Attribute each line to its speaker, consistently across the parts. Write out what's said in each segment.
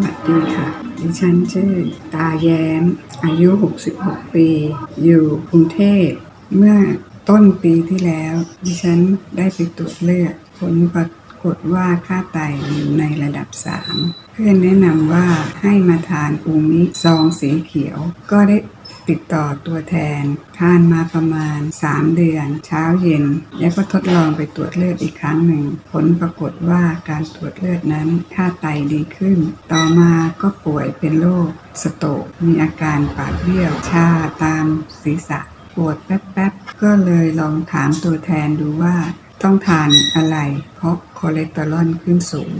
Speaker 1: วัสดีค่ะ ดิฉันชื่อตาแย้ม อายุ 66 ปี อยู่กรุงเทพ เมื่อต้นปีที่แล้ว ดิฉันได้ไปตรวจเลือด ผลปรากฏว่าค่าไตอยู่ในระดับ 3 เพื่อนแนะนำว่าให้มาทานอูมิซองสีเขียว ก็ได้ ติดต่อตัวแทนทานมาประมาณ 3 เดือน เช้าเย็น แล้วก็ทดลองไปตรวจเลือดอีกครั้งหนึ่ง ผลปรากฏว่าการตรวจเลือดนั้นค่าไตดีขึ้น ต่อมาก็ป่วยเป็นโรคสโตกมีอาการปากเบี้ยวชาตามศีรษะปวดแป๊บๆ ก็เลยลองถามตัวแทนดูว่าต้องทานอะไร เพราะคอเลสเตอรอลขึ้นสูง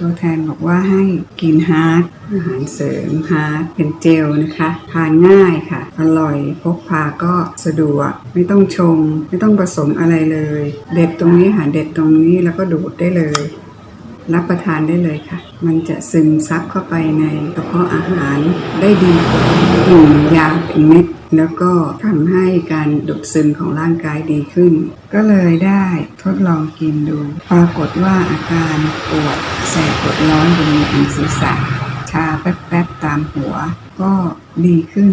Speaker 1: ตัวแทนบอกว่าให้กินฮาร์ดอาหารเสริมฮาร์ดเป็นเจลนะคะ ทานง่ายค่ะ อร่อยพกพาก็สะดวก ไม่ต้องชง ไม่ต้องผสมอะไรเลย เด็ดตรงนี้หาเด็ดตรงนี้แล้วก็ดูดได้เลย รับประทานได้เลยค่ะ มันจะซึมซับเข้าไปในกระเพาะอาหารได้ดีกว่ากลุ่มยาเป็นเม็ดแล้วก็ทำให้การดูดซึมของร่างกายดีขึ้น ก็เลยได้ทดลองกินดู ปรากฏว่าอาการปวดแสบปวดร้อนบริเวณศีรษะ ชาแป๊บๆตามหัว ก็ดีขึ้น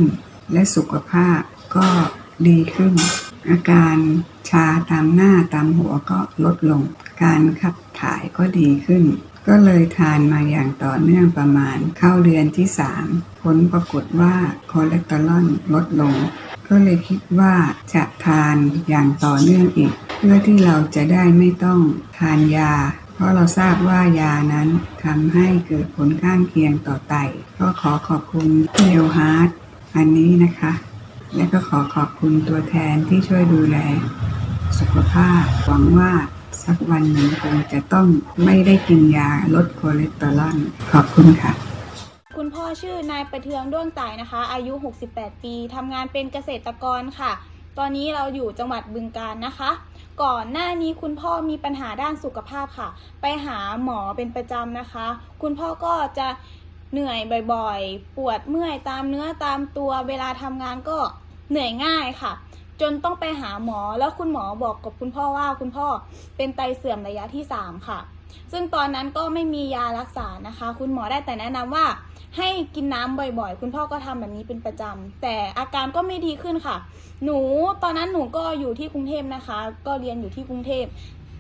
Speaker 1: และสุขภาพก็ดีขึ้น อาการชาตามหน้าตามหัวก็ลดลง การขับถ่ายก็ดีขึ้น ก็เลยทานมาอย่างต่อเนื่องประมาณเข้าเดือนที่ 3 ผลปรากฏว่าคอเลสเตอรอลลดลง ก็เลยคิดว่าจะทานอย่างต่อเนื่องอีก เพื่อที่เราจะได้ไม่ต้องทานยาเพราะเราทราบว่ายานั้นทำให้เกิดผลข้างเคียงต่อไต ก็ขอขอบคุณเทลฮาร์ดอันนี้นะคะ และก็ขอขอบคุณตัวแทนที่ช่วยดูแล สุขภาพหวังว่า สักวันหนึ่งคงจะต้องไม่ได้กินยาลดคอเลสเตอรอลขอบคุณค่ะ
Speaker 2: คุณพ่อชื่อนายประเทืองด้วงไต่นะคะ อายุ 68 ปีทำงานเป็นเกษตรกรค่ะ ตอนนี้เราอยู่จังหวัดบึงกาฬนะคะ ก่อนหน้านี้คุณพ่อมีปัญหาด้านสุขภาพค่ะ ไปหาหมอเป็นประจำนะคะ คุณพ่อก็จะเหนื่อยบ่อยๆ ปวดเมื่อยตามเนื้อตามตัว เวลาทำงานก็เหนื่อยง่ายค่ะ จนต้องไปหาหมอแล้วคุณหมอบอกกับคุณพ่อว่าคุณพ่อเป็นไตเสื่อมระยะที่ 3 ค่ะ ซึ่งตอนนั้นก็ไม่มียารักษานะคะ คุณหมอได้แต่แนะนำว่า ให้กินน้ำบ่อยๆ คุณพ่อก็ทำแบบนี้เป็นประจำแต่อาการก็ไม่ดีขึ้นค่ะ หนูตอนนั้นหนูก็อยู่ที่กรุงเทพนะคะ ก็เรียนอยู่ที่กรุงเทพ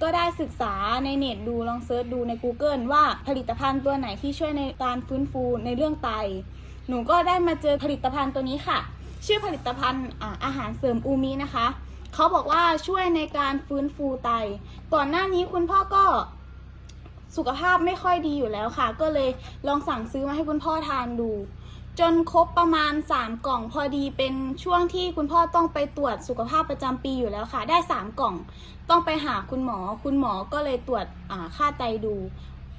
Speaker 2: ก็ได้ศึกษาในเน็ตดูลองเซิร์ชดูใน Google ว่าผลิตภัณฑ์ตัวไหนที่ช่วยในการฟื้นฟูในเรื่องไต หนูก็ได้มาเจอผลิตภัณฑ์ตัวนี้ค่ะ ชื่อผลิตภัณฑ์อาหารเสริมอูมินะคะเขาบอกว่าช่วยในการฟื้นฟูไต ก่อนหน้านี้คุณพ่อก็สุขภาพไม่ค่อยดีอยู่แล้วค่ะ ก็เลยลองสั่งซื้อมาให้คุณพ่อทานดู จนครบประมาณ 3 กล่องพอดีเป็นช่วงที่คุณพ่อต้องไปตรวจสุขภาพประจำปีอยู่แล้วค่ะ ได้ 3 กล่อง ต้องไปหาคุณหมอ คุณหมอก็เลยตรวจค่าไตดู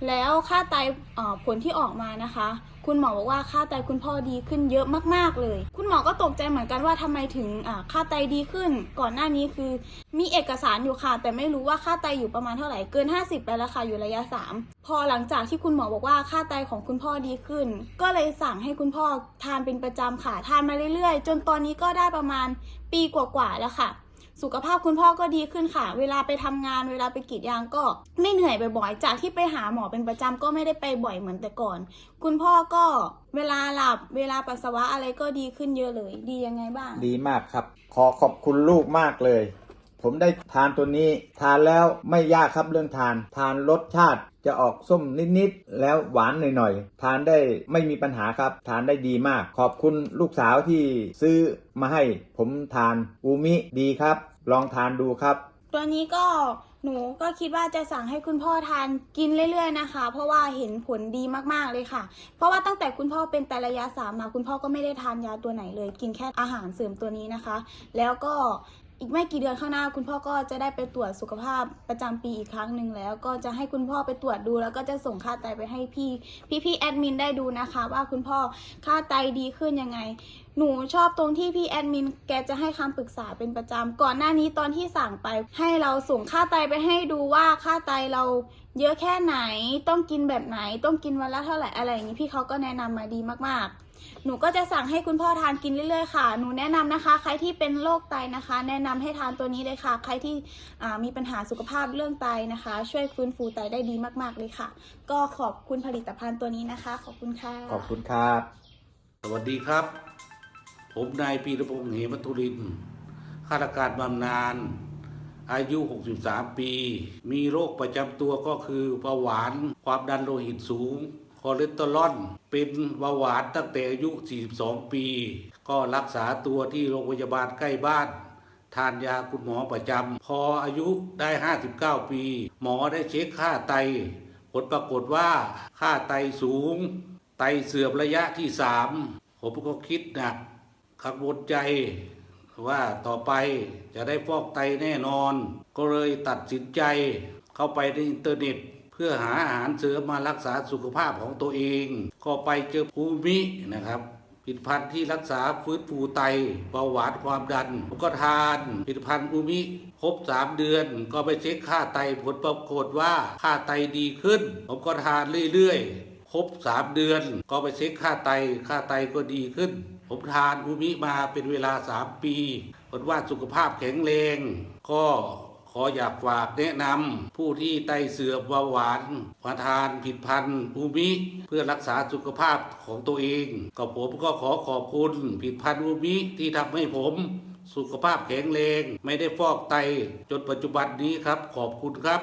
Speaker 2: แล้วค่าไตาผลที่ออกมานะคะ คุณหมอบอกว่าค่าไตคุณพ่อดีขึ้นเยอะมากๆเลย คุณหมอก็ตกใจเหมือนกันว่าทำไมถึงค่าไตดีขึ้น ก่อนหน้านี้คือมีเอกสารอยู่ค่ะ แต่ไม่รู้ว่าค่าไตอยู่ประมาณเท่าไหร่เกิน 50 ไปแล้วค่ะอยู่ระยะ 3 พอหลังจากที่คุณหมอบอกว่าค่าไตของคุณพ่อดีขึ้น ก็เลยสั่งให้คุณพ่อทานเป็นประจำค่ะทานมาเรื่อยๆ จนตอนนี้ก็ได้ประมาณปีกว่าๆแล้วค่ะ สุขภาพคุณพ่อก็ดีขึ้นค่ะ เวลาไปทำงานเวลาไปกรีดยางก็ไม่เหนื่อยบ่อยๆ จากที่ไปหาหมอเป็นประจำก็ไม่ได้ไปบ่อยเหมือนแต่ก่อน คุณพ่อก็เวลาหลับเวลาปัสสาวะอะไรก็ดีขึ้นเยอะเลย ดียังไงบ้าง
Speaker 3: ดีมากครับ ขอขอบคุณลูกมากเลย ผมได้ทานตัวนี้ ทานแล้วไม่ยากครับเรื่องทาน ทานรสชาติจะออกส้มนิดๆแล้วหวานหน่อยๆ ทานได้ไม่มีปัญหาครับ ทานได้ดีมาก ขอบคุณลูกสาวที่ซื้อมาให้ ผมทานอูมิดีครับ ลองทานดูครับ
Speaker 2: ตัวนี้ก็หนูก็คิดว่าจะสั่งให้คุณพ่อทานกินเรื่อยๆนะคะ เพราะว่าเห็นผลดีมากๆเลยค่ะ เพราะว่าตั้งแต่คุณพ่อเป็นแต่ระยะสามมาคุณพ่อก็ไม่ได้ทานยาตัวไหนเลย กินแค่อาหารเสริมตัวนี้นะคะ แล้วก็ อีกไม่กี่เดือนข้างหน้า คุณพ่อก็จะได้ไปตรวจสุขภาพประจำปีอีกครั้งหนึ่งแล้ว ก็จะให้คุณพ่อไปตรวจดู แล้วก็จะส่งค่าไตไปให้พี่พี่ๆแอดมินได้ดูนะคะ ว่าคุณพ่อค่าไตดีขึ้นยังไง หนูชอบตรงที่พี่แอดมินแกจะให้คำปรึกษาเป็นประจำก่อนหน้านี้ตอนที่สั่งไป ให้เราส่งค่าไตไปให้ดูว่าค่าไตเราเยอะแค่ไหนต้องกินแบบไหนต้องกินวันละเท่าไหร่อะไรอย่างนี้พี่เขาก็แนะนำมาดีมากๆ หนูก็จะสั่งให้คุณพ่อทานกินเรื่อยๆ ค่ะ หนูแนะนำนะคะ ใครที่เป็นโรคไตนะคะ แนะนำให้ทานตัวนี้เลยค่ะ ใครที่อ่ามีปัญหาสุขภาพเรื่องไตนะคะ ช่วยฟื้นฟูไตได้ดีมากๆเลยค่ะ ก็ขอบคุณผลิตภัณฑ์ตัวนี้นะคะ ขอบคุณค่ะ
Speaker 3: ขอบคุณครับ
Speaker 4: สวัสดีครับ ผมนายปีรพงษ์เหมตุริน ข้าราชการบำนาญ อายุ 63 ปี มีโรคประจำตัวก็คือเบาหวาน ความดันโลหิตสูง คอเลสเตอรอล เป็นเบาหวานตั้งแต่อายุ 42 ปี ก็รักษาตัวที่โรงพยาบาลใกล้บ้านทานยาคุณหมอประจำ พออายุได้ 59 ปี หมอได้เช็คค่าไต ผลปรากฏว่าค่าไตสูง ไตเสื่อมระยะที่สามผมก็คิดหนัก กังวลใจว่าต่อไปจะได้ฟอกไตแน่นอน ก็เลยตัดสินใจเข้าไปในอินเทอร์เน็ต เพื่อหาอาหารเสริมมารักษาสุขภาพของตัวเอง ก็ไปเจอภูมินะครับผลิตภัณฑ์ที่รักษาฟื้นฟูไตเบาหวานความดันก็ทานผลิตภัณฑ์อูมิครบสามเดือน ก็ไปเช็คค่าไตผลปรากฏว่าค่าไตดีขึ้น ผมก็ทานเรื่อยๆ ครบสามเดือน ก็ไปเช็คค่าไตค่าไตก็ดีขึ้น ผมทานอูมิมาเป็นเวลาสามปีผลว่าสุขภาพแข็งแรง ก็ขออยากฝากแนะนำผู้ที่ไตเสื่อมเบาหวานมาทานผิดพันธุ์อูมิ เพื่อรักษาสุขภาพของตัวเองก็ผมก็ขอขอบคุณผิดพันธุ์อูมิที่ทำให้ผมสุขภาพแข็งแรง ไม่ได้ฟอกไตจนปัจจุบันนี้ครับ ขอบคุณครับ